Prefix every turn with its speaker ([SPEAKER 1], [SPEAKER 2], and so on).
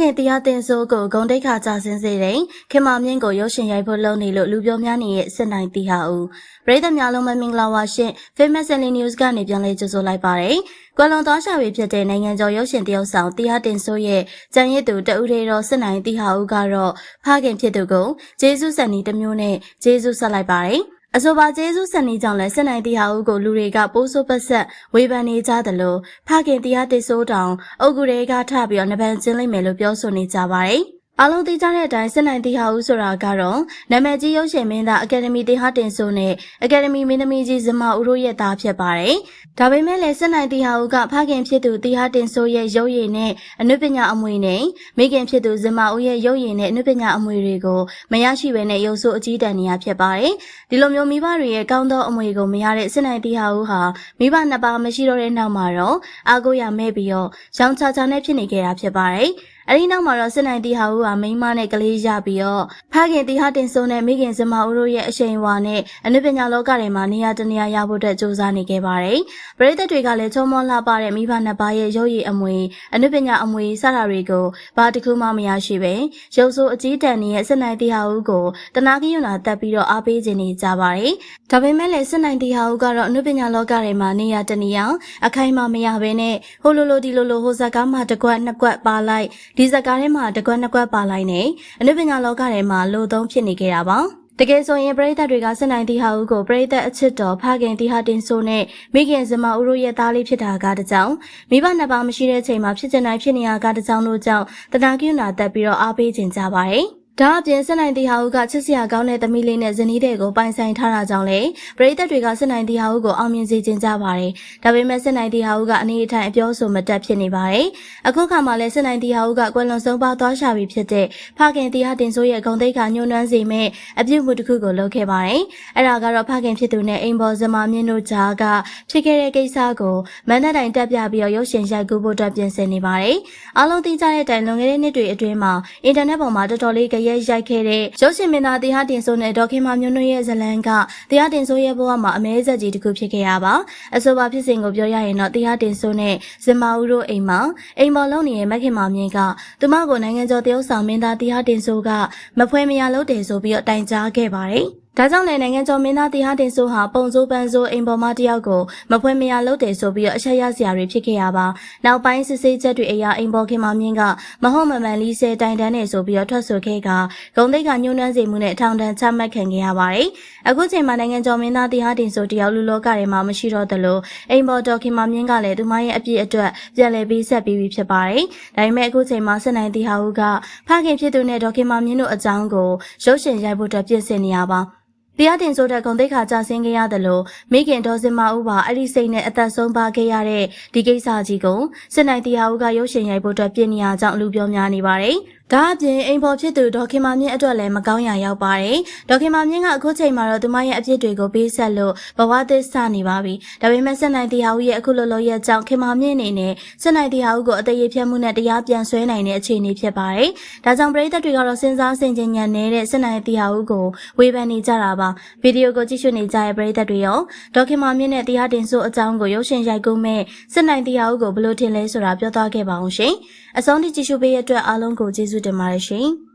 [SPEAKER 1] ခင်တရားတင်ဆိုးကိုဂုံတိတ်ခါကြဆင်းစေတဲ့ခင်မာမြင့်ကိုရုပ်ရှင်ရိုက်ဖို့လုပ်နေလို့လူပြောများနေတဲ့စစ်နိုင်တီဟာဦးပရိသတ်များလုံးမမင်္ဂလာပါရှင် Famous Daily News ကနေပြန်လည်ကြိုဆိုလိုက်ပါတယ်ကွယ်လွန်သောရှာပေဖြစ်တဲ့နိုင်ငံကျော်ရုပ်ရှင်တရုပ်ဆောင်တရားတင်ဆိုးရဲ့ကြံရစ်သူတဦးရေတော်စစ်နိုင်တီဟာဦးကတော့ဖခင်ဖြစ်သူကိုဂျေစုဆန်နီတစ်မျိုးနဲ့ဂျေစုဆက်လိုက်ပါတယ် အဆိုပါကျေးဇူးဆန်နေကြောင့်လဲစစ်နိုင်တရားဦးကိုလူတွေကပိုးဆိုးပတ်ဆက်ဝေဖန်နေကြသလိုဖခင်တရားတိဆိုးတောင်အုတ်ကူတွေကထပြီးတော့နဗန်ကျင်းလိုက်မယ်လို့ပြောဆိုနေကြပါတယ်။ အားလုံးသိကြတဲ့အတိုင်းစစ်နိုင်တရားဦးဆိုတာကတော့နာမည်ကြီးရုပ်ရှင်မင်းသားအကယ်ဒမီတင်ဟာတင်ဆိုနဲ့အကယ်ဒမီမင်းသမီးကြီးဇမဦးတို့ရဲ့သားဖြစ်ပါတယ်။ဒါပေမဲ့လည်းစစ်နိုင်တရားဦးကဖခင်ဖြစ်သူတင်ဟာတင်ဆိုရဲ့ရုပ်ရည်နဲ့အနုပညာအမွေနဲ့မိခင်ဖြစ်သူဇမဦးရဲ့ရုပ်ရည်နဲ့အနုပညာအမွေတွေကိုမရရှိဘဲနဲ့ရုပ်ဆိုးအကြီးတန်းနေရဖြစ်ပါတယ်။ဒီလိုမျိုးမိဘတွေရဲ့ကောင်းသောအမွေကိုမရတဲ့စစ်နိုင်တရားဦးဟာမိဘနှစ်ပါးမရှိတော့တဲ့နောက်မှာတော့အာကိုရမဲ့ပြီးတော့ရောင်ချာချာနဲ့ဖြစ်နေကြတာဖြစ်ပါတယ်။ အဲဒီနောက်မှာတော့စစ်နိုင်တီဟာဦးကမိန်းမနဲ့ကလေးရပြီးတော့ဖခင်တီဟာတင်စိုးနဲ့မိခင်စမဦးတို့ရဲ့အရှိန်အဝါနဲ့အနုပညာလောကထဲမှာနေရာတနေရာရဖို့အတွက်စူးစမ်းနေခဲ့ပါတယ်။ပရိသတ်တွေကလည်းချုံမောလှပတဲ့မိဘနှစ်ပါးရဲ့ရုပ်ရည်အမွေအနုပညာအမွေစတာတွေကိုဘာတစ်ခုမှမရရှိပဲရုပ်ဆိုးအကြီးတန်းနေတဲ့စစ်နိုင်တီဟာဦးကိုတနာကယွနာတက်ပြီးတော့အားပေးခြင်းနေကြပါတယ်။ဒါပေမဲ့လည်းစစ်နိုင်တီဟာဦးကတော့အနုပညာလောကထဲမှာနေရာတနေရာအခိုင်အမာမရဘဲနဲ့ဟိုလိုလိုဒီလိုလိုဟိုဇက်ကားမှတစ်ကွက်နှစ်ကွက်ပါလိုက်ဒီဇက်ကားထဲမှာတကွက်နှစ်ကွက်ပါလိုက်နေအနုပညာလောကထဲမှာလိုသုံးဖြစ်နေခဲ့တာပါတကယ်ဆိုရင်ပရိသတ်တွေကစစ်နိုင်တီဟာဦးကိုပရိသတ်အချစ်တော်ဖခင်တီဟာတင်ဆိုနဲ့မိခင်စမဦးတို့ရဲ့သားလေးဖြစ်တာကတကြောင်မိဘနှစ်ပါးမရှိတဲ့ချိန်မှာဖြစ်ချင်တိုင်းဖြစ်နေရကတကြောင်တို့ကြောင့်တနာကိနာတက်ပြီးတော့အားပေးခြင်းကြပါတယ် ဒါအပြင်စစ်နိုင်တီဟာဦးကချစ်စရာကောင်းတဲ့သမီးလေးနဲ့ဇနီးတဲ့ကိုပိုင်ဆိုင်ထားတာကြောင့်လေပရိသတ်တွေကစစ်နိုင်တီဟာဦးကိုအောင်မြင်စေခြင်းကြပါတယ်။ဒါပေမဲ့စစ်နိုင်တီဟာဦးကအနေအထိုင်အပြောဆိုမတက်ဖြစ်နေပါတယ်။အခုခါမှလည်းစစ်နိုင်တီဟာဦးကကွယ်လွန်ဆုံးပါသွားရှာပြီးဖြစ်တဲ့ဖခင်တီဟာတင်ဆိုးရဲ့ဂုံတိတ်ခါညှိုးနှွမ်းစေမဲ့အပြုတ်မှုတစ်ခုကိုလုပ်ခဲ့ပါတယ်။အဲ့ဒါကတော့ဖခင်ဖြစ်သူနဲ့အိမ်ပေါ်ဇမာမြင့်တို့ကြားကဖြစ်ခဲ့တဲ့ကိစ္စကိုမန္တတိုင်တက်ပြပြီးတော့ရုပ်ရှင်ရိုက်ကူးဖို့အတွက်ပြင်ဆင်နေပါတယ်။အားလုံးသိကြတဲ့အတိုင်းလွန်ခဲ့တဲ့နှစ်တွေအတွင်းမှာအင်တာနက်ပေါ်မှာတော်တော်လေးကြရဲရိုက်ခဲ့တဲ့ရုပ်ရှင်မင်းသားတရားတင်ဆိုးနဲ့ဒေါခင်မာမျိုးနှွေရဲ့ဇလန်းကတရားတင်ဆိုးရဲ့ဘဝမှာအမဲဆက်ကြီးတစ်ခုဖြစ်ခဲ့ရပါအဆိုပါဖြစ်စဉ်ကိုပြောရရင်တော့တရားတင်ဆိုးနဲ့ဇင်မာဦးတို့အိမ်မှာအိမ်ပေါ်လုံးနေတဲ့မခင်မာမြင့်ကသူမကိုနိုင်ငံကျော်တရုတ်ဆောင်မင်းသားတရားတင်ဆိုးကမဖွဲမရလို့တယ်ဆိုပြီးတော့တိုင်ကြားခဲ့ပါတယ် ဒါကြောင့်လည်းနိုင်ငံကျော်မင်းသားတရားတင်ဆိုးဟာပုံစိုးပန်းစိုးအိမ်ပေါ်မတယောက်ကိုမဖွဲမရလုပ်တယ်ဆိုပြီးတော့အချက်ရစရာတွေဖြစ်ခဲ့ရပါနောက်ပိုင်းစစ်ဆေးချက်တွေအရာအိမ်ပေါ်ခင်မမြင့်ကမဟုတ်မမှန်လီဆဲတိုင်တန်းနေဆိုပြီးတော့ထွက်ဆိုခဲ့ကဂုံတိတ်ကညှိုးနှမ်းစေမှုနဲ့အထောင်ဒဏ်ချမှတ်ခံခဲ့ရပါတယ်အခုချိန်မှာနိုင်ငံကျော်မင်းသားတရားတင်ဆိုတယောက်လူလောကထဲမှာမရှိတော့သလိုအိမ်ပေါ်တော်ခင်မမြင့်ကလည်းသူမရဲ့အပြစ်အတွက်ပြန်လည်ပြီးဆက်ပြီးပြီဖြစ်ပါတယ်ဒါပေမဲ့အခုချိန်မှာစစ်နိုင်တီဟာဦးကဖခင်ဖြစ်သူနဲ့ဒေါခင်မမြင့်တို့အကြောင်းကိုရုပ်ရှင်ရိုက်ဖို့အတွက်ပြင်ဆင်နေရပါ တရားတင်ဆိုတဲ့ဂုံတိတ်ခါကြဆင်းခဲ့ရတယ်လို့မိခင်ဒေါ်စင်မဦးပါအဲ့ဒီစိတ်နဲ့အသက်ဆုံးပါခဲ့ရတဲ့ဒီကိစ္စကြီးကိုစစ်နိုင်တရားဦးကရုပ်ရှင်ရိုက်ဖို့အတွက်ပြင်နေရကြောင်းလူပြောများနေပါတယ်။ ဒါအပြင်အိမ်ပေါ်ဖြစ်သူဒေါခင်မာမြင့်အတွက်လည်းမကောင်းရာရောက်ပါတယ်။ဒေါခင်မာမြင့်ကအခုချိန်မှာတော့သူမရဲ့အပြစ်တွေကိုပေးဆက်လို့ဘဝသစ်စနေပါပြီ။ဒါပေမဲ့စစ်နိုင်တရားဦးရဲ့အခုလိုလိုရဲ့ကြောင့်ခင်မာမြင့်အနေနဲ့စစ်နိုင်တရားဦးကိုအသေးရဖြတ်မှုနဲ့တရားပြန်ဆွဲနိုင်တဲ့အခြေအနေဖြစ်ပါတယ်။ဒါကြောင့်ပရိသတ်တွေကတော့စဉ်းစားဆင်ခြင်ဉာဏ်နဲ့စစ်နိုင်တရားဦးကိုဝေဖန်နေကြတာပါ။ဗီဒီယိုကိုကြည့်ရှုနေကြတဲ့ပရိသတ်တွေရောဒေါခင်မာမြင့်နဲ့တရားတင်ဆိုအကြောင်းကိုရုပ်ရှင်ရိုက်ကူးမဲ့စစ်နိုင်တရားဦးကိုဘယ်လိုထင်လဲဆိုတာပြောသွားခဲ့ပါအောင်ရှင်။အဆုံးထိကြည့်ရှုပေးရတဲ့အတွက်အားလုံးကိုကျေးဇူးတင်ပါတယ်ရှင်။